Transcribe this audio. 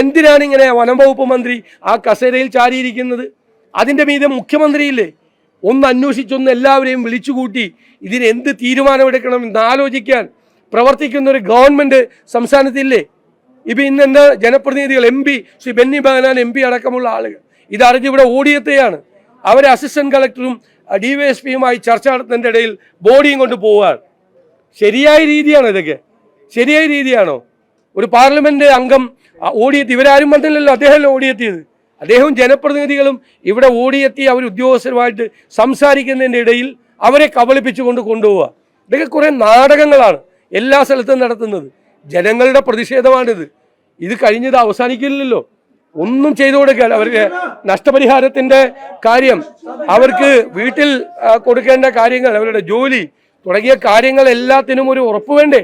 എന്തിനാണ് ഇങ്ങനെ വനം വകുപ്പ് മന്ത്രി ആ കസേരയിൽ ചാരിയിരിക്കുന്നത്? അതിന്റെ മീതെ മുഖ്യമന്ത്രിയില്ലേ? ഒന്ന് അന്വേഷിച്ചൊന്ന് എല്ലാവരെയും വിളിച്ചുകൂട്ടി ഇതിനെന്ത് തീരുമാനമെടുക്കണം എന്നാലോചിക്കാൻ പ്രവർത്തിക്കുന്ന ഒരു ഗവൺമെന്റ് സംസ്ഥാനത്തില്ലേ? ഇപ്പം ഇന്ന് എന്റെ ജനപ്രതിനിധികൾ M P Shri Benny Behanan M P അടക്കമുള്ള ആളുകൾ. ഇതറിഞ്ഞ് ഇവിടെ ഓടിയെത്തുകയാണ്. അവരെ അസിസ്റ്റന്റ് കളക്ടറും ഡി വൈ എസ് പിയുമായി ചർച്ച നടത്തുന്നതിന്റെ ഇടയിൽ ബോഡിയും കൊണ്ട് പോവുകയാണ്. ശരിയായ രീതിയാണോ ഇതൊക്കെ? ശരിയായ രീതിയാണോ? ഒരു പാർലമെന്റ് അംഗം ഓടിയെത്തി. ഇവരാരും വന്നില്ലല്ലോ. അദ്ദേഹമല്ല ഓടിയെത്തിയത്? അദ്ദേഹവും ജനപ്രതിനിധികളും ഇവിടെ ഓടിയെത്തി അവർ ഉദ്യോഗസ്ഥരുമായിട്ട് സംസാരിക്കുന്നതിന്റെ ഇടയിൽ അവരെ കബളിപ്പിച്ചുകൊണ്ട് കൊണ്ടുപോവുക. ഇതൊക്കെ കുറേ നാടകങ്ങളാണ് എല്ലാ സ്ഥലത്തും നടത്തുന്നത്. ജനങ്ങളുടെ പ്രതിഷേധമാണിത്. ഇത് കഴിഞ്ഞത് അവസാനിക്കില്ലല്ലോ. ഒന്നും ചെയ്തു കൊടുക്കാൻ അവർക്ക് നഷ്ടപരിഹാരത്തിന്റെ കാര്യം അവർക്ക് വീട്ടിൽ കൊടുക്കേണ്ട കാര്യങ്ങൾ അവരുടെ ജോലി തുടങ്ങിയ കാര്യങ്ങൾ എല്ലാത്തിനും ഒരു ഉറപ്പ് വേണ്ടേ?